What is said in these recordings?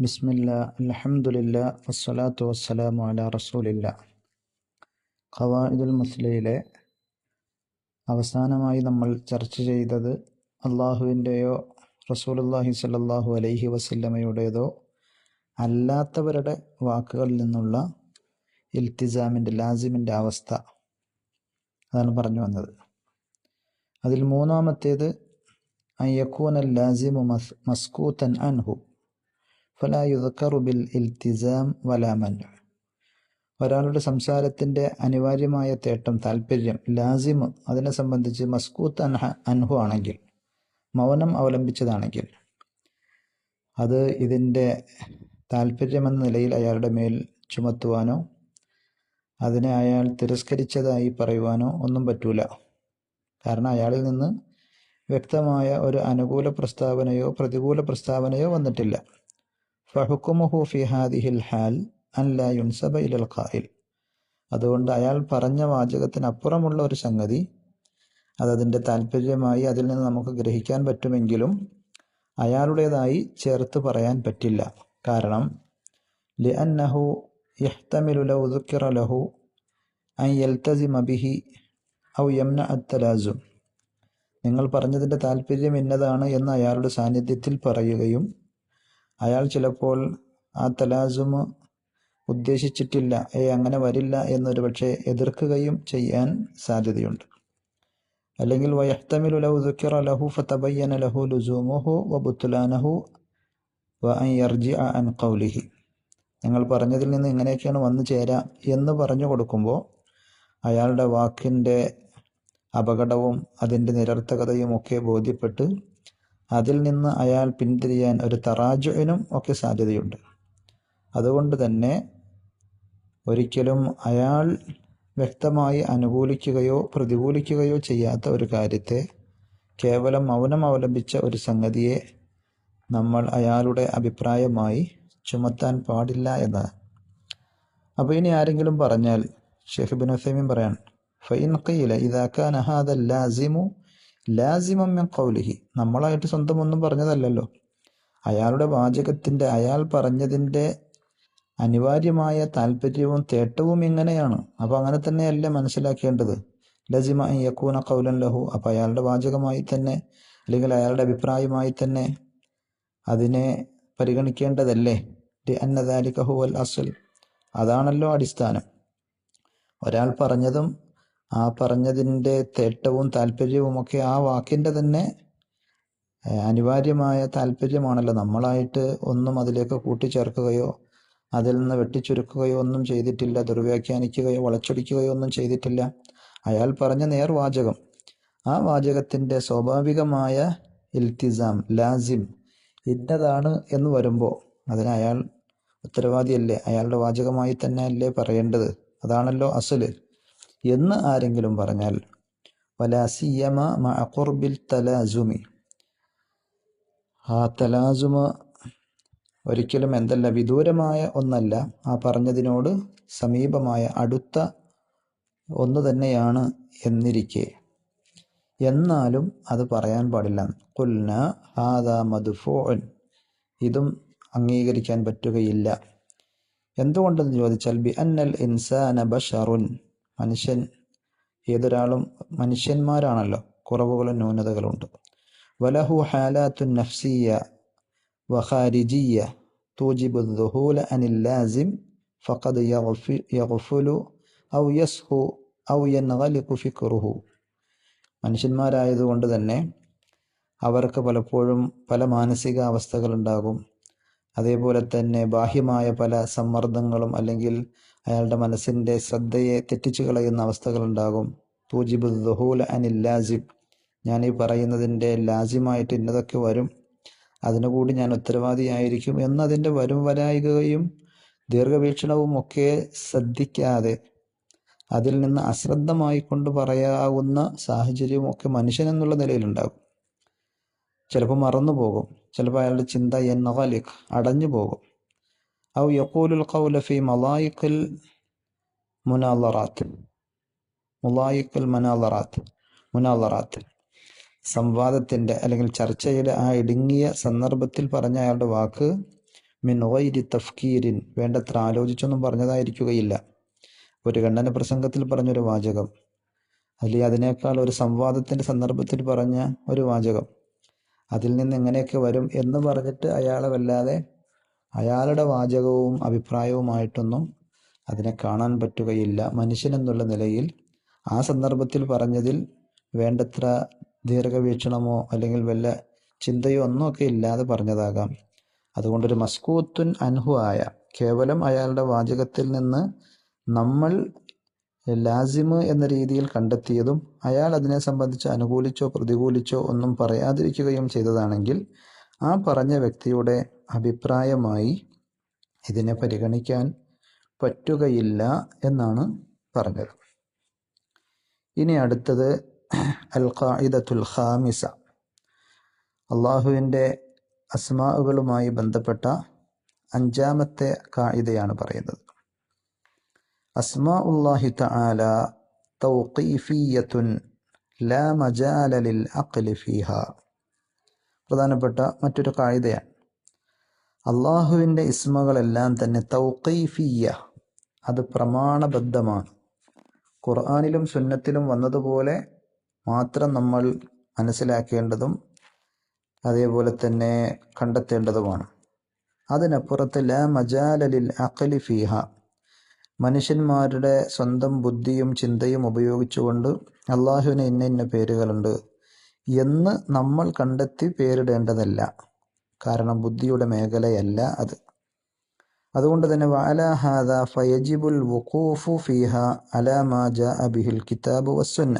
ബിസ്മില്ല അലഹമുല്ല വസ്സലാത്തു വസ്സലാമു അല റസൂലില്ല. ഖവായിദുൽ മുസ്ലിയിലെ അവസാനമായി നമ്മൾ ചർച്ച ചെയ്തത് അള്ളാഹുവിന്റെയോ റസൂലുല്ലാഹി സല്ലാഹു അലൈഹി വസല്ലമയുടേതോ അല്ലാത്തവരുടെ വാക്കുകളിൽ നിന്നുള്ള ഇൽത്തിസാമിന്റെ ലാസിമിന്റെ അവസ്ഥ. അതാണ് പറഞ്ഞു വന്നത്. അതിൽ മൂന്നാമത്തേത് അയ്യക്കൂനൽ ലാസിമു മസ് മസ്കൂത്തൻ അൻഹു. ഫലാ യുദക്കറു ബിൽ ഇൽത്തിസാം വലാമൻ ഒരാളുടെ സംസാരത്തിന്റെ അനിവാര്യമായ തേട്ടം താല്പര്യം ലാസിം അതിനെ സംബന്ധിച്ച് മസ്കൂത്ത് അൻഹ അൻഹു ആണെങ്കിൽ മൗനം അവലംബിച്ചതാണെങ്കിൽ അത് ഇതിന്റെ താല്പര്യമെന്ന നിലയിൽ അയാളുടെ മേൽ ചുമത്തുവാനോ അതിനെ അയാൾ തിരസ്കരിച്ചതായി പറയുവാനോ ഒന്നും പറ്റൂല. കാരണം അയാളിൽ നിന്ന് വ്യക്തമായ ഒരു അനുകൂല പ്രസ്താവനയോ പ്രതികൂല പ്രസ്താവനയോ വന്നിട്ടില്ല. ഫഹുക്കുമുഹു ഫി ഹാദിഹിൽ ഹാൽ അല്ല യുൻസബ ഇലൽ ഖായിൽ. അതുകൊണ്ട് അയാൾ പറഞ്ഞ വാചകത്തിനപ്പുറമുള്ള ഒരു സംഗതി അതതിന്റെ താല്പര്യമായി അതിൽ നിന്ന് നമുക്ക് ഗ്രഹിക്കാൻ പറ്റുമെങ്കിലും അയാളുടേതായി ചേർത്ത് പറയാൻ പറ്റില്ല. കാരണം ലി അന്നഹു യഹ്തമിലു ലൗ ദുക്കിറ ലഹു ഐ യൽത്തസിമ ബിഹി ഔ യംന അത്തലാസും നിങ്ങൾ പറഞ്ഞതിന്റെ താല്പര്യം ഇന്നതാണ് എന്ന് അയാളുടെ സാന്നിധ്യത്തിൽ പറയുകയും അയാൾ ചിലപ്പോൾ ആ തലാസുമ് ഉദ്ദേശിച്ചിട്ടില്ല. ഏ അങ്ങനെ വരില്ല എന്നൊരു പക്ഷേ എതിർക്കുകയും ചെയ്യാൻ സാധ്യതയുണ്ട്. അല്ലെങ്കിൽ വയഹ്തമിലു ലഹു ദുക്കിറ ലഹു ഫതബയ്യന ലഹു ലുസൂമുഹു വബുത്തുലാനഹു വ അൻ യർജി അൻ ഖൗലിഹി. നിങ്ങൾ പറഞ്ഞതിൽ നിന്ന് ഇങ്ങനെയൊക്കെയാണ് വന്നു ചേരാ എന്ന് പറഞ്ഞു കൊടുക്കുമ്പോൾ അയാളുടെ വാക്കിന്റെ അപകടവും അതിന്റെ നിരർത്ഥകതയും ഒക്കെ ബോധ്യപ്പെട്ട് അതിൽ നിന്ന് അയാൾ പിന്തിരിയാൻ ഒരു തറാജുവിനും ഒക്കെ സാധ്യതയുണ്ട്. അതുകൊണ്ട് തന്നെ ഒരിക്കലും അയാൾ വ്യക്തമായി അനുകൂലിക്കുകയോ പ്രതികൂലിക്കുകയോ ചെയ്യാത്ത ഒരു കാര്യത്തെ കേവലം മൗനം അവലംബിച്ച ഒരു സംഗതിയെ നമ്മൾ അയാളുടെ അഭിപ്രായമായി ചുമത്താൻ പാടില്ല എന്നാണ് അപ്പോൾ ഇനി ആരെങ്കിലും പറഞ്ഞാൽ ഷെയ്ഖ് ബിൻ ഉസൈമീൻ പറയാൻ ഫൈൻ ഖീല ഇതാക്കാൻ ലാസിമു ലാസിമം മിൻ കൗലിഹി നമ്മളായിട്ട് സ്വന്തം ഒന്നും പറഞ്ഞതല്ലല്ലോ. അയാളുടെ വാചകത്തിന്റെ അയാൾ പറഞ്ഞതിന്റെ അനിവാര്യമായ താല്പര്യവും തേട്ടവും ഇങ്ങനെയാണ്. അപ്പോൾ അങ്ങനെ തന്നെയല്ലേ മനസ്സിലാക്കേണ്ടത്? ലസിമ യക്കൂന കൗലൻ ലഹു. അപ്പോൾ അയാളുടെ വാചകമായി തന്നെ അല്ലെങ്കിൽ അയാളുടെ അഭിപ്രായമായി തന്നെ അതിനെ പരിഗണിക്കേണ്ടതല്ലേ? അന്നദാലിക അൽ അസൽ. അതാണല്ലോ അടിസ്ഥാനം. ഒരാൾ പറഞ്ഞതും ആ പറഞ്ഞതിന്റെ തേട്ടവും താല്പര്യവുമൊക്കെ ആ വാക്കിന്റെ തന്നെ അനിവാര്യമായ താല്പര്യമാണല്ലോ. നമ്മളായിട്ട് ഒന്നും അതിലേക്ക് കൂട്ടിച്ചേർക്കുകയോ അതിൽ നിന്ന് വെട്ടിച്ചുരുക്കുകയോ ഒന്നും ചെയ്തിട്ടില്ല ദുർവ്യാഖ്യാനിക്കുകയോ വളച്ചൊടിക്കുകയോ ഒന്നും ചെയ്തിട്ടില്ല. അയാൾ പറഞ്ഞ നേർവാചകം ആ വാചകത്തിന്റെ സ്വാഭാവികമായ ഇൽത്തിസാം ലാസിം ഇന്നതാണ് എന്ന് വരുമ്പോൾ അതിന് അയാൾ ഉത്തരവാദിയല്ലേ? അയാളുടെ വാചകമായി തന്നെ അല്ലേ പറയേണ്ടത്? അതാണല്ലോ അസൽ. എന്ന് ആരെങ്കിലും പറഞ്ഞാൽ വലാസിയമ മഅഖുർബിൽ തലാസുമി. ആ തലാസുമ ഒരിക്കലും എന്തല്ല വിദൂരമായ ഒന്നല്ല. ആ പറഞ്ഞതിനോട് സമീപമായ അടുത്ത ഒന്ന് തന്നെയാണ് എന്നിരിക്കെ. എന്നാലും അത് പറയാൻ പാടില്ല. കുൽന ഹാദ മധുഫോൻ ഇതും അംഗീകരിക്കാൻ പറ്റുകയില്ല. എന്തുകൊണ്ടെന്ന് ചോദിച്ചാൽ ബി അന്നൽ ഇൻസാന ബഷറുൻ. മനുഷ്യൻ ഏതൊരാളും മനുഷ്യന്മാരാണല്ലോ. കുറവുകളും ന്യൂനതകളുണ്ട് വലഹു ഹാലാത്തു നഫ്സിയ വഹാരിജിയ തൂജിബു ദുഹൂല അനിൽ ലാസിം ഫഖദ് യഗ്ഫുലു ഔ യസ്ഹു ഔ യൻഗലിഖു ഫിക്റുഹു മനുഷ്യന്മാരായതുകൊണ്ട് തന്നെ അവർക്ക് പലപ്പോഴും പല മാനസിക അവസ്ഥകളുണ്ടാകും അതേപോലെ തന്നെ ബാഹ്യമായ പല സമ്മർദ്ദങ്ങളും അല്ലെങ്കിൽ അയാളുടെ മനസ്സിന്റെ ശ്രദ്ധയെ തെറ്റിച്ചു കളയുന്ന അവസ്ഥകളുണ്ടാകും തൂജിബു ദുഹൂൽ അനിൽ ലാസിം. ഞാൻ ഈ പറയുന്നതിന്റെ ലാസിമായിട്ട് ഇന്നതൊക്കെ വരും. അതിനുകൂടി ഞാൻ ഉത്തരവാദിയായിരിക്കും എന്നതിന്റെ വരും വരായികയും ദീർഘവീക്ഷണവും ഒക്കെ ശ്രദ്ധിക്കാതെ അതിൽ നിന്ന് അശ്രദ്ധമായി കൊണ്ട് പറയാവുന്ന സാഹചര്യവും ഒക്കെ മനുഷ്യൻ എന്നുള്ള നിലയിലുണ്ടാകും. ചിലപ്പോൾ മറന്നു പോകും ചിലപ്പോൾ അയാളുടെ ചിന്ത എന്നവാലിക് അടഞ്ഞു പോകും. ഔ യക്കൂലുൽ കൗലഫി മലായിക്കൽ മുനാലറാത്ത് മുലായിക്കൽ മനാലറാത്ത് മുനാലറാത്ത് സംവാദത്തിന്റെ അല്ലെങ്കിൽ ചർച്ചയുടെ ആ ഇടുങ്ങിയ സന്ദർഭത്തിൽ പറഞ്ഞ അയാളുടെ വാക്ക് മിൻ വൈരി തഫ്കീരിൻ വേണ്ടത്ര ആലോചിച്ചൊന്നും പറഞ്ഞതായിരിക്കുകയില്ല. ഒരു ഖണ്ഡന പ്രസംഗത്തിൽ പറഞ്ഞൊരു വാചകം. അല്ലെങ്കിൽ അതിനേക്കാൾ ഒരു സംവാദത്തിന്റെ സന്ദർഭത്തിൽ പറഞ്ഞ ഒരു വാചകം. അതിൽ നിന്ന് എങ്ങനെയൊക്കെ വരും എന്ന് പറഞ്ഞിട്ട് അയാളെ വല്ലാതെ അയാളുടെ വാചകവും അഭിപ്രായവുമായിട്ടൊന്നും അതിനെ കാണാൻ പറ്റുകയില്ല. മനുഷ്യനെന്നുള്ള നിലയിൽ ആ സന്ദർഭത്തിൽ പറഞ്ഞതിൽ വേണ്ടത്ര ദീർഘവീക്ഷണമോ അല്ലെങ്കിൽ വല്ല ചിന്തയോ ഒന്നുമൊക്കെ ഇല്ലാതെ പറഞ്ഞതാകാം. അതുകൊണ്ടൊരു മസ്കൂത്തുൻ അൻഹു ആയ കേവലം അയാളുടെ വാചകത്തിൽ നിന്ന് നമ്മൾ ലാസിമ് എന്ന രീതിയിൽ കണ്ടെത്തിയതും അയാൾ അതിനെ സംബന്ധിച്ച് അനുകൂലിച്ചോ പ്രതികൂലിച്ചോ ഒന്നും പറയാതിരിക്കുകയും ചെയ്തതാണെങ്കിൽ ആ പറഞ്ഞ വ്യക്തിയുടെ അഭിപ്രായമായി ഇതിനെ പരിഗണിക്കാൻ പറ്റുകയില്ല എന്നാണ് പറഞ്ഞത്. ഇനി അടുത്തത് അൽ ഖായിദത്തുൽ ഖാമിസ. അള്ളാഹുവിന്റെ അസ്മാവുകളുമായി ബന്ധപ്പെട്ട അഞ്ചാമത്തെ കായിതയാണ് പറയുന്നത്. അസ്മാ ഉല്ലാഹി തആല തൗഖീഫിയത്തുൻ ലാ മജാല ലിൽ അഖ്ലി ഫീഹ. പ്രധാനപ്പെട്ട മറ്റൊരു കായിദയാണ് അള്ളാഹുവിന്റെ ഇസ്മകളെല്ലാം തന്നെ തൗഖീഫിയ അത് പ്രമാണബദ്ധമാണ്. ഖുർആാനിലും സുന്നത്തിലും വന്നതുപോലെ മാത്രം നമ്മൾ മനസ്സിലാക്കേണ്ടതും അതേപോലെ തന്നെ കണ്ടെത്തേണ്ടതുമാണ്. അതിനപ്പുറത്ത് ല മജാലലിൽ അഖലി ഫീഹ മനുഷ്യന്മാരുടെ സ്വന്തം ബുദ്ധിയും ചിന്തയും ഉപയോഗിച്ചുകൊണ്ട് അള്ളാഹുവിന് ഇന്ന ഇന്ന പേരുകളുണ്ട് എന്ന് നമ്മൾ കണ്ടെത്തി പേരിടേണ്ടതല്ല. കാരണം ബുദ്ധിയുടെ മേഖലയല്ല അത്. അതുകൊണ്ട് തന്നെ വാലാഹാദ ഫയജിബുൽ വുഖൂഫു ഫീഹ അലാമാജ ജാഅ ബിഹിൽ കിതാബ് വസ്സുന്ന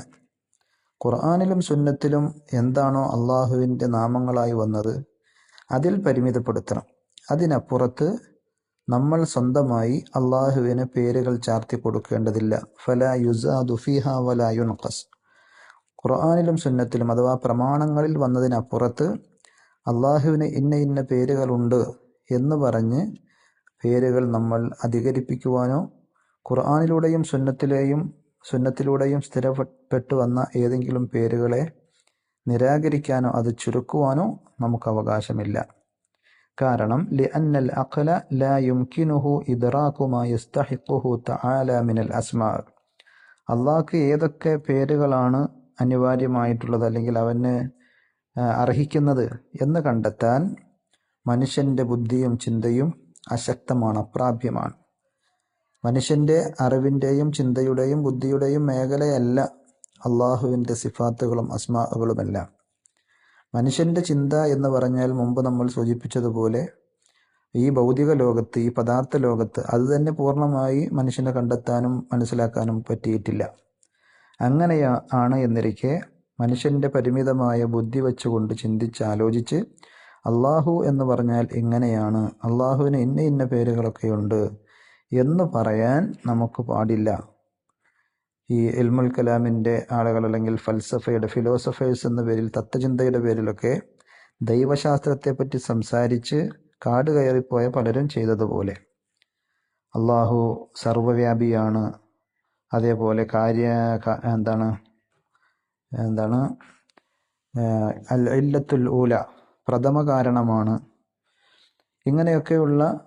ഖുർആാനിലും സുന്നത്തിലും എന്താണോ അള്ളാഹുവിന്റെ നാമങ്ങളായി വന്നത് അതിൽ പരിമിതപ്പെടുത്തണം. അതിനപ്പുറത്ത് നമ്മൾ സ്വന്തമായി അള്ളാഹുവിന് പേരുകൾ ചാർത്തി കൊടുക്കേണ്ടതില്ല. ഫല യുസാദു ഫിഹ വല യുൻഖസ്. ഖുർആാനിലും സുന്നത്തിലും അഥവാ പ്രമാണങ്ങളിൽ വന്നതിനപ്പുറത്ത് അള്ളാഹുവിന് ഇന്ന ഇന്ന പേരുകളുണ്ട് എന്ന് പറഞ്ഞ് പേരുകൾ നമ്മൾ അധികരിപ്പിക്കുവാനോ ഖുർആാനിലൂടെയും സുന്നത്തിലെയും സുന്നത്തിലൂടെയും സ്ഥിരപ്പെട്ടു വന്ന ഏതെങ്കിലും പേരുകളെ നിരാകരിക്കാനോ അത് ചുരുക്കുവാനോ നമുക്ക് അവകാശമില്ല. കാരണം ലി അന്നൽ അഖല ലാ യുംകിനുഹു ഇദ്റാഖു മാ യസ്തഹിഖുഹു തആല മിനൽ അസ്മാ അള്ളാഹ്ക്ക് ഏതൊക്കെ പേരുകളാണ് അനിവാര്യമായിട്ടുള്ളത് അല്ലെങ്കിൽ അവന് അർഹിക്കുന്നത് എന്ന് കണ്ടെത്താൻ മനുഷ്യന്റെ ബുദ്ധിയും ചിന്തയും അശക്തമാണ് അപ്രാപ്യമാണ്. മനുഷ്യന്റെ അറിവിന്റെയും ചിന്തയുടെയും ബുദ്ധിയുടെയും മേഖലയല്ല അള്ളാഹുവിന്റെ സിഫാത്തുകളും അസ്മാകളുമെല്ലാം മനുഷ്യന്റെ ചിന്ത എന്ന് പറഞ്ഞാൽ മുമ്പ് നമ്മൾ സൂചിപ്പിച്ചതുപോലെ ഈ ഭൗതിക ലോകത്ത് ഈ പദാർത്ഥ ലോകത്ത് അത് തന്നെ പൂർണമായി മനുഷ്യനെ കണ്ടെത്താനും മനസ്സിലാക്കാനും പറ്റിയിട്ടില്ല. അങ്ങനെയാ ആണ് എന്നിരിക്കെ മനുഷ്യന്റെ പരിമിതമായ ബുദ്ധി വെച്ചുകൊണ്ട് ചിന്തിച്ച് ആലോചിച്ച് അള്ളാഹു എന്ന് പറഞ്ഞാൽ ഇങ്ങനെയാണ് അള്ളാഹുവിന് ഇന്ന ഇന്ന പേരുകളൊക്കെയുണ്ട് എന്ന് പറയാൻ നമുക്ക് പാടില്ല. ഈ ഇൽമുൽ കലാമിന്റെ ആളുകൾ അല്ലെങ്കിൽ ഫൽസഫയുടെ ഫിലോസഫേഴ്സ് എന്ന പേരിൽ തത്വചിന്തയുടെ പേരിലൊക്കെ ദൈവശാസ്ത്രത്തെപ്പറ്റി സംസാരിച്ച് കാട് കയറിപ്പോയ പലരും ചെയ്തതുപോലെ. അള്ളാഹു സർവവ്യാപിയാണ്. അതേപോലെ കാര്യ എന്താണ് എന്താണ് അൽ ഇല്ലത്തുൽ ഊല പ്രഥമ കാരണമാണ്. ഇങ്ങനെയൊക്കെയുള്ള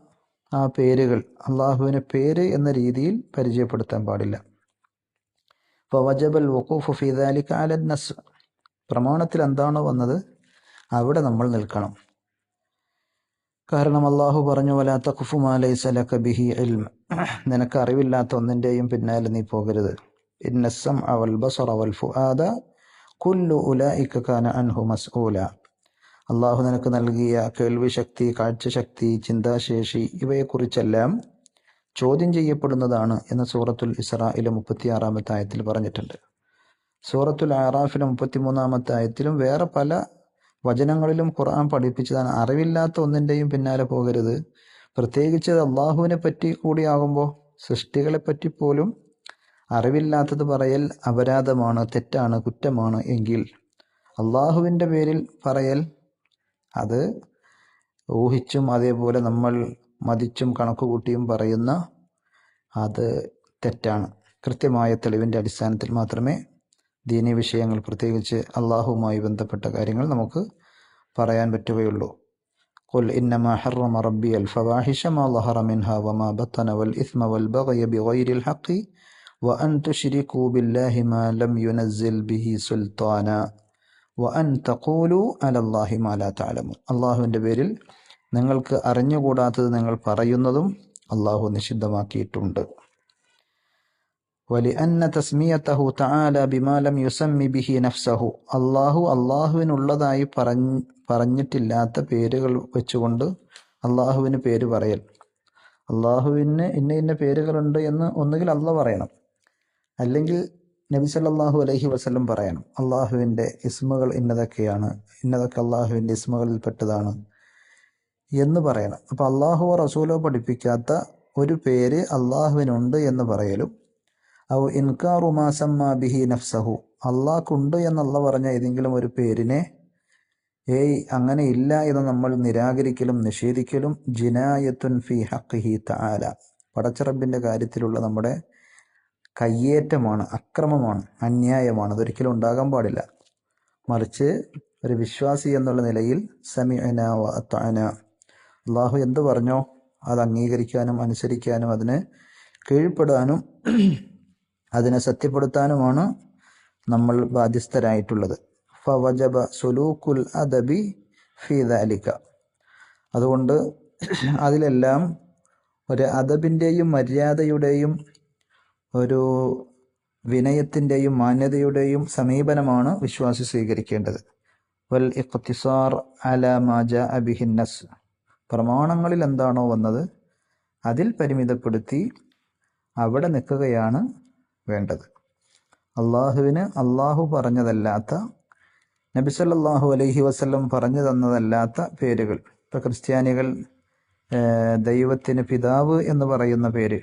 ആ പേരുകൾ അള്ളാഹുവിനെ പേര് എന്ന രീതിയിൽ പരിചയപ്പെടുത്താൻ പാടില്ല. വജബൽ വഖൂഫ് ഫിദാലി കാലൻ നസ് പ്രമാണത്തിൽ എന്താണോ വന്നത് അവിടെ നമ്മൾ നിൽക്കണം. കാരണം അള്ളാഹു പറഞ്ഞു വല തഖുഫു മാലൈസലക ബിഹി ഇൽം നിനക്ക് അറിവില്ലാത്ത ഒന്നിന്റെയും പിന്നാലെ നീ പോകരുത്. ഇന്നസം അവൽ ബസറ വൽ ഫുആദ കുല്ലു ഉല ഇക്കാന അൻഹു മസ്ഊല. അള്ളാഹു നിനക്ക് നൽകിയ കേൾവി ശക്തി കാഴ്ചശക്തി ചിന്താശേഷി ഇവയെക്കുറിച്ചെല്ലാം ചോദ്യം ചെയ്യപ്പെടുന്നതാണ് എന്ന് സൂറത്തുൽ ഇസ്രായിലെ മുപ്പത്തിയാറാമത്തെ ആയത്തിൽ പറഞ്ഞിട്ടുണ്ട്. സൂറത്തുൽ ആറാഫിലെ മുപ്പത്തിമൂന്നാമത്തെ ആയത്തിലും വേറെ പല വചനങ്ങളിലും ഖുർആൻ പഠിപ്പിച്ചതാണ്. അറിവില്ലാത്ത ഒന്നിന്റെയും പിന്നാലെ പോകരുത്. പ്രത്യേകിച്ച് അള്ളാഹുവിനെ പറ്റി കൂടിയാകുമ്പോൾ സൃഷ്ടികളെ പറ്റി പോലും അറിവില്ലാത്തത് പറയൽ അപരാധമാണ് തെറ്റാണ് കുറ്റമാണ് എങ്കിൽ അള്ളാഹുവിന്റെ പേരിൽ പറയൽ അത് ഊഹിച്ചും അതേപോലെ നമ്മൾ മതിച്ചും കണക്കുകൂട്ടിയും പറയുന്ന അത് തെറ്റാണ് കൃത്യമായ തെളിവിൻ്റെ അടിസ്ഥാനത്തിൽ മാത്രമേ ദീനീ വിഷയങ്ങൾ പ്രത്യേകിച്ച് അള്ളാഹുവുമായി ബന്ധപ്പെട്ട കാര്യങ്ങൾ നമുക്ക് പറയാൻ പറ്റുകയുള്ളൂ قل إنما حرم ربي الفواحش ما ظهر منها وما بطن والإثم والبغي بغير الحق وأن تشركوا بالله ما لم ينزل به سلطانا وأن تقولوا على الله ما لا تعلمون അള്ളാഹുവിൻ്റെ പേരിൽ നിങ്ങൾക്ക് അറിഞ്ഞുകൂടാത്തത് നിങ്ങൾ പറയുന്നതും അള്ളാഹു നിഷിദ്ധമാക്കിയിട്ടുണ്ട്. വലിഅന്ന തസ്മിയത്തഹു തആല ബിമാലം യുസമ്മി ബിഹി നഫ്സഹു. അള്ളാഹു അള്ളാഹുവിനുള്ളതായി പറഞ്ഞ് പറഞ്ഞിട്ടില്ലാത്ത പേരുകൾ വെച്ചുകൊണ്ട് അള്ളാഹുവിന് പേര് പറയൽ. അള്ളാഹുവിന് ഇന്ന ഇന്ന പേരുകളുണ്ട് എന്ന് ഒന്നുകിൽ അല്ല പറയണം. അല്ലെങ്കിൽ നബി സല്ലാഹു അലഹി വസ്ലം പറയണം. അള്ളാഹുവിന്റെ ഇസ്മുകൾ ഇന്നതൊക്കെയാണ്. ഇന്നതൊക്കെ അള്ളാഹുവിന്റെ ഇസ്മുകളിൽപ്പെട്ടതാണ്. എന്ന് പറയണം. അപ്പോൾ അള്ളാഹുവോ റസൂലോ പഠിപ്പിക്കാത്ത ഒരു പേര് അള്ളാഹുവിനുണ്ട് എന്ന് പറയലും. ഔ ഇൻകാറു മാസമ്മ ബിഹി നഫ്സഹു. അള്ളാഹ്ക്കുണ്ട് എന്നല്ല പറഞ്ഞ ഏതെങ്കിലും ഒരു പേരിനെ ഏയ് അങ്ങനെ ഇല്ല എന്ന് നമ്മൾ നിരാകരിക്കലും നിഷേധിക്കലും ജിനായത്തുൻ ഫി ഹഖിഹി താല പടച്ചറബിന്റെ കാര്യത്തിലുള്ള നമ്മുടെ കയ്യേറ്റമാണ് അക്രമമാണ് അന്യായമാണ്. അതൊരിക്കലും ഉണ്ടാകാൻ പാടില്ല. മറിച്ച് ഒരു വിശ്വാസി എന്നുള്ള നിലയിൽ സമിഅന വ അള്ളാഹു എന്ത് പറഞ്ഞോ അത് അംഗീകരിക്കാനും അനുസരിക്കാനും അതിനെ കീഴ്പ്പെടാനും അതിനെ സത്യപ്പെടുത്താനുമാണ് നമ്മൾ ബാധ്യസ്ഥരായിട്ടുള്ളത്. ഫവജബ സുലൂക്കുൽ അദബി ഫി ദാലിക. അതുകൊണ്ട് അതിലെല്ലാം ഒരു അദബിന്റെയും മര്യാദയുടെയും ഒരു വിനയത്തിന്റെയും മാന്യതയുടെയും സമീപനമാണ് വിശ്വാസി സ്വീകരിക്കേണ്ടത്. വൽ ഇഖ്തിസാർ അല മാജ അബിഹിന്നസ് പ്രമാണങ്ങളിൽ എന്താണോ വന്നത് അതിൽ പരിമിതപ്പെടുത്തി അവിടെ നിൽക്കുകയാണ് വേണ്ടത്. അള്ളാഹുവിന് അള്ളാഹു പറഞ്ഞതല്ലാത്ത നബി സല്ലല്ലാഹു അലൈഹി വസല്ലം പറഞ്ഞു തന്നതല്ലാത്ത പേരുകൾ. ഇപ്പോൾ ക്രിസ്ത്യാനികൾ ദൈവത്തിന് പിതാവ് എന്ന് പറയുന്ന പേര്.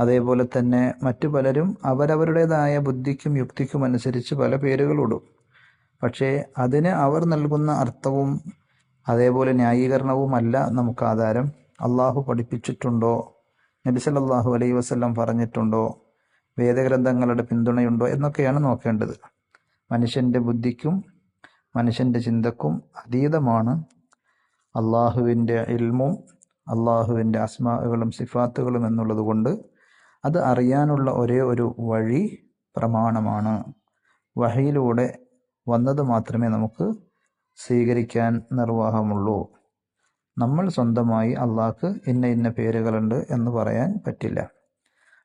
അതേപോലെ തന്നെ മറ്റു പലരും അവരവരുടേതായ ബുദ്ധിക്കും യുക്തിക്കും അനുസരിച്ച് പല പേരുകളിടും. പക്ഷേ അതിന് അവർ നൽകുന്ന അർത്ഥവും അതേപോലെ ന്യായീകരണവുമല്ല നമുക്ക് ആധാരം അള്ളാഹു പഠിപ്പിച്ചിട്ടുണ്ടോ? നബി സല്ലല്ലാഹു അലൈഹി വസല്ലം പറഞ്ഞിട്ടുണ്ടോ? വേദഗ്രന്ഥങ്ങളുടെ പിന്തുണയുണ്ടോ? എന്നൊക്കെയാണ് നോക്കേണ്ടത്. മനുഷ്യന്റെ ബുദ്ധിക്കും മനുഷ്യന്റെ ചിന്തക്കും അതീതമാണ് അള്ളാഹുവിന്റെ ഇൽമും അള്ളാഹുവിന്റെ അസ്മാകളും സിഫാത്തുകളും എന്നുള്ളത് കൊണ്ട് അത് അറിയാനുള്ള ഒരേ ഒരു വഴി പ്രമാണമാണ്. വഹയിലൂടെ വന്നത് മാത്രമേ നമുക്ക് സ്വീകരിക്കാൻ നിർവാഹമുള്ളൂ. നമ്മൾ സ്വന്തമായി അള്ളാഹ്ക്ക് ഇന്ന ഇന്ന പേരുകളുണ്ട് എന്ന് പറയാൻ പറ്റില്ല.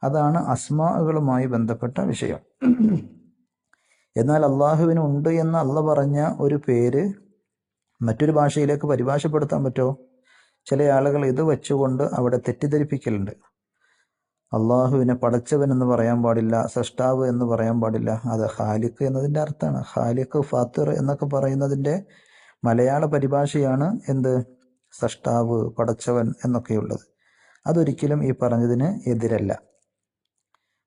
അതാണ് അസ്മാകളുമായി ബന്ധപ്പെട്ട വിഷയം. എന്നാൽ അള്ളാഹുവിന് ഉണ്ട് എന്ന് അള്ള പറഞ്ഞ ഒരു പേര് മറ്റൊരു ഭാഷയിലേക്ക് പരിഭാഷപ്പെടുത്താൻ പറ്റുമോ ചില ആളുകൾ ഇത് വെച്ചുകൊണ്ട് അവിടെ തെറ്റിദ്ധരിപ്പിക്കലുണ്ട്. അള്ളാഹുവിനെ പടച്ചവൻ എന്ന് പറയാൻ പാടില്ല സൃഷ്ടാവ് എന്ന് പറയാൻ പാടില്ല. അത് ഹാലിഖ് എന്നതിന്റെ അർത്ഥമാണ്. ഹാലിഖ് ഫാത്തിർ എന്നൊക്കെ പറയുന്നതിന്റെ മലയാള പരിഭാഷയാണ് എന്ത്? സൃഷ്ടാവ് പടച്ചവൻ എന്നൊക്കെയുള്ളത്. അതൊരിക്കലും ഈ പറഞ്ഞതിന് എതിരല്ല.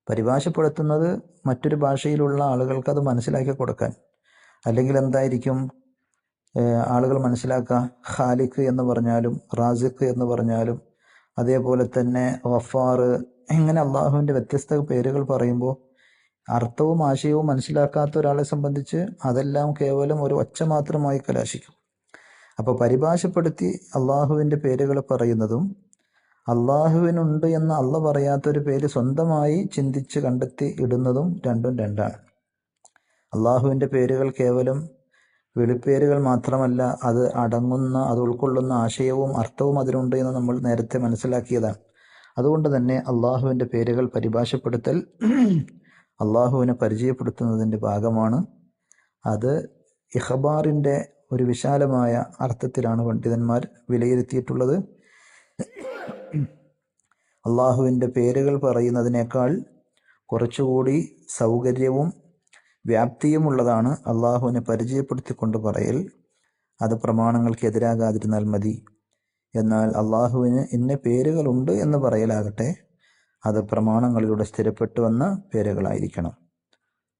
പരിഭാഷപ്പെടുത്തുന്നത് മറ്റൊരു ഭാഷയിലുള്ള ആളുകൾക്ക് അത് മനസ്സിലാക്കി കൊടുക്കാൻ. അല്ലെങ്കിൽ എന്തായിരിക്കും? ആളുകൾ മനസ്സിലാക്കുക ഖാലിഖ് എന്ന് പറഞ്ഞാലും റാസിഖ് എന്ന് പറഞ്ഞാലും അതേപോലെ തന്നെ വഫാർ ഇങ്ങനെ അള്ളാഹുവിന്റെ വ്യത്യസ്ത പേരുകൾ പറയുമ്പോൾ അർത്ഥവും ആശയവും മനസ്സിലാക്കാത്ത ഒരാളെ സംബന്ധിച്ച് അതെല്ലാം കേവലം ഒരു ഒച്ച മാത്രമായി കലാശിക്കും. അപ്പോൾ പരിഭാഷപ്പെടുത്തി അള്ളാഹുവിന്റെ പേരുകൾ പറയുന്നതും അള്ളാഹുവിനുണ്ട് എന്ന് അള്ള പറയാത്തൊരു പേര് സ്വന്തമായി ചിന്തിച്ച് കണ്ടെത്തി ഇടുന്നതും രണ്ടും രണ്ടാണ്. അള്ളാഹുവിന്റെ പേരുകൾ കേവലം വെളിപ്പേരുകൾ മാത്രമല്ല അത് അടങ്ങുന്ന അത് ഉൾക്കൊള്ളുന്ന ആശയവും അർത്ഥവും അതിനുണ്ട് എന്ന് നമ്മൾ നേരത്തെ മനസ്സിലാക്കിയതാണ്. അതുകൊണ്ട് തന്നെ അള്ളാഹുവിന്റെ പേരുകൾ പരിഭാഷപ്പെടുത്തൽ അള്ളാഹുവിനെ പരിചയപ്പെടുത്തുന്നതിന്റെ ഭാഗമാണ്. അത് ഇഹബാറിന്റെ ഒരു വിശാലമായ അർത്ഥത്തിലാണ് പണ്ഡിതന്മാർ വിലയിരുത്തിയിട്ടുള്ളത്. അള്ളാഹുവിന്റെ പേരുകൾ പറയുന്നതിനേക്കാൾ കുറച്ചുകൂടി സൗകര്യവും വ്യാപ്തിയുമുള്ളതാണ് അള്ളാഹുവിനെ പരിചയപ്പെടുത്തിക്കൊണ്ട് പറയൽ. അത് പ്രമാണങ്ങൾക്ക് എതിരാകാതിരുന്നാൽ മതി. എന്നാൽ അള്ളാഹുവിന് ഇന്ന പേരുകളുണ്ട് എന്ന് പറയലാകട്ടെ അത് പ്രമാണങ്ങളിലൂടെ സ്ഥിരപ്പെട്ടു വന്ന പേരുകളായിരിക്കണം.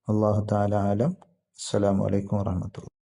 അള്ളാഹു താല ആലം. അസ്സലാമു അലൈക്കും വാഹമത്തുള്ള